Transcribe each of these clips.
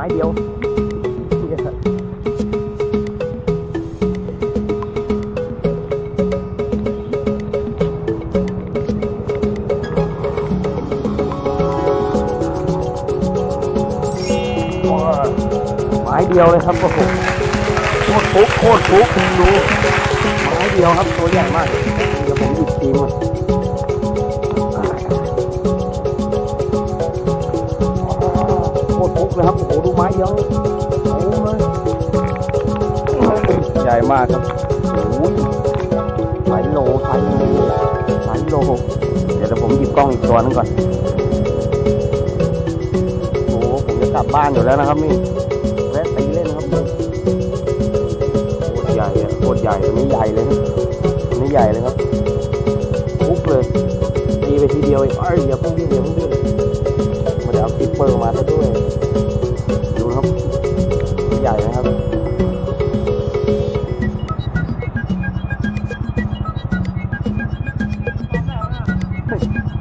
ไม้เดียวไม้เดียวเลยครับโอ้โหโคตรฟุกโคตรฟุกดูไม้เดียวครับตัวใหญ่มากเดี๋ยวผมหยิบทีมา กเลยครับโอ้โหดูไม้เดียวโอ้เลยใหญ่มากครับโอ้ยสายโลสายโลสายโลเดี๋ยวเดี๋ยวผมหยิบกล้องอีกตัวนึงก่อนโอ้โหผมจะกลับบ้านอยู่แล้วนะครับนี่แวะตีเล่นะครับโคตรใหญ่อะโคตรใหญ่ตัวนี้ใหญ่เลยนะตัวนี้ใหญ่เลยครับปุ๊บเลยตีไปทีเดียวเองเอ้ยอย่าพิ่งดิ้นอย่าเพิ่งดิ้นมาเดี๋ยวเอาคลิปเปอร์มาซะด้วย ญ่นะครับ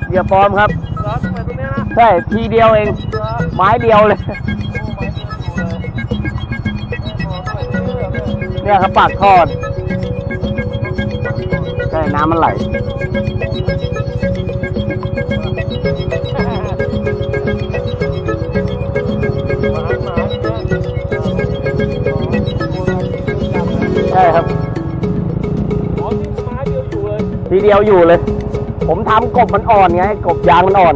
เหยื่อปลอมครับร้อนทำไมตรงเนี้ยนะใช่ทีเดียวเอง ไม้เดียวเลย เนี่ยครับปากทอดใช่น้ำมันไหล ใช่ครับทีเดียวอยู่เลย ผมทำกบมันอ่อนไง กบยางมันอ่อน